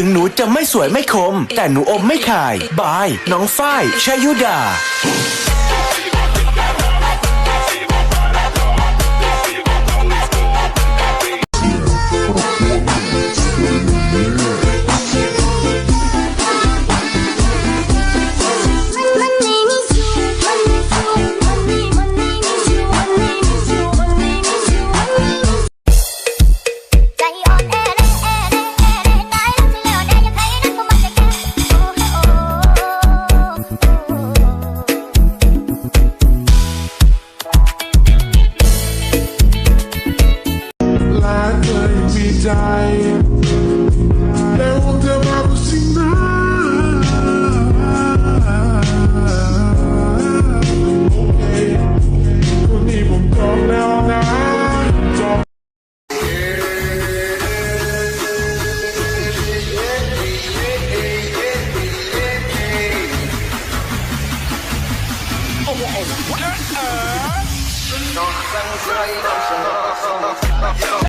ถึงหนูจะไม่สวยไม่คม แต่หนูอมไม่ขาย บาย น้องฝ้ายชายุดา Yo.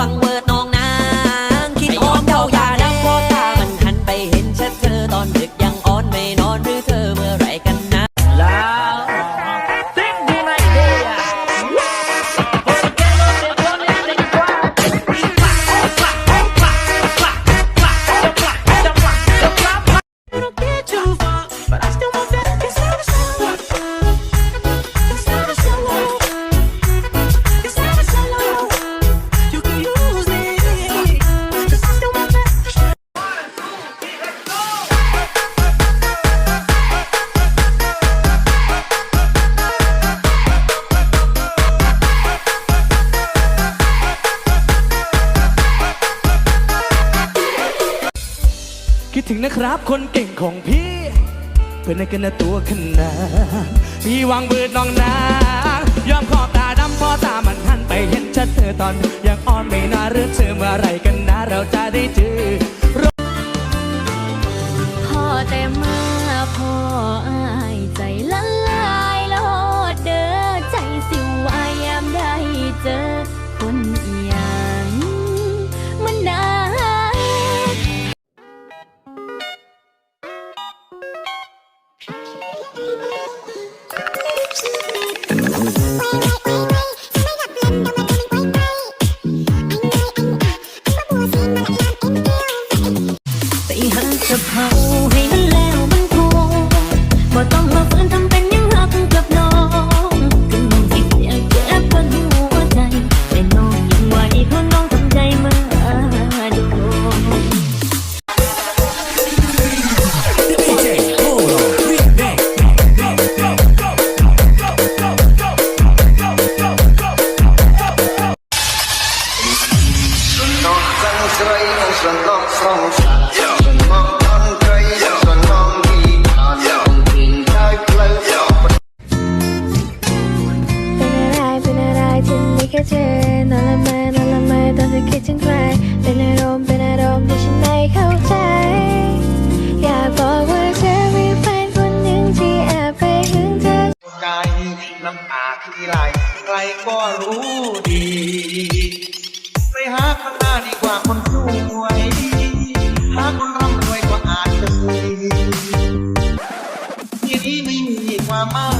cuando นะครับ คนเก่งของพี่ เพื่อนกันนตัวขนาดพี่วางเบิดน้องนางยอมขอบตาดำพอตามันหันไปเห็นชัดเธอตอน ยังอ่อนไม่น่าเรื่องเธอเมื่อไรกัน จะเผาให้มันแล้วมันพอบ่ต้องมา ก็รู้ดี ไปหาข้างหน้าดีกว่าคนรวย หาคนร่ำรวยกว่าอาจจะมีอย่างนี้ไม่มีความหมาย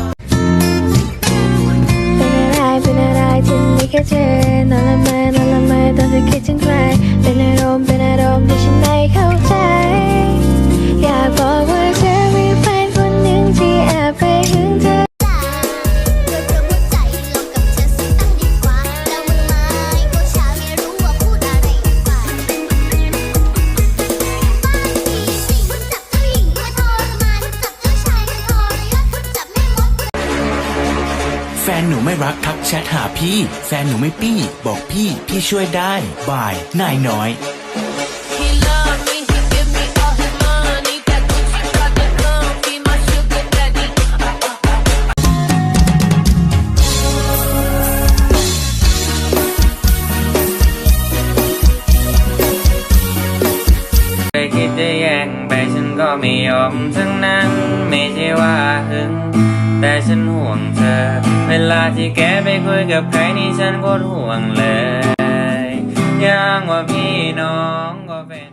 เป็นอะไรเป็นอะไรที่ไม่แค่เจอนอะไรไม่อะไรไม่ต่ที่คิดถึง รักทักแชทหาพี่ แฟนหนูไม่ปี้ บอกพี่พี่ช่วยได้บ่ายนายน้อย ไปคิดจะแย่งไปฉันก็ไม่ยอมทั้งนั้นไม่ใช่ว่าหึง แต่ฉันห่วงเธอ เวลาที่แกไปคุยกับใครนี่ฉันก็ห่วงเลยยังว่าพี่น้องก็เป็น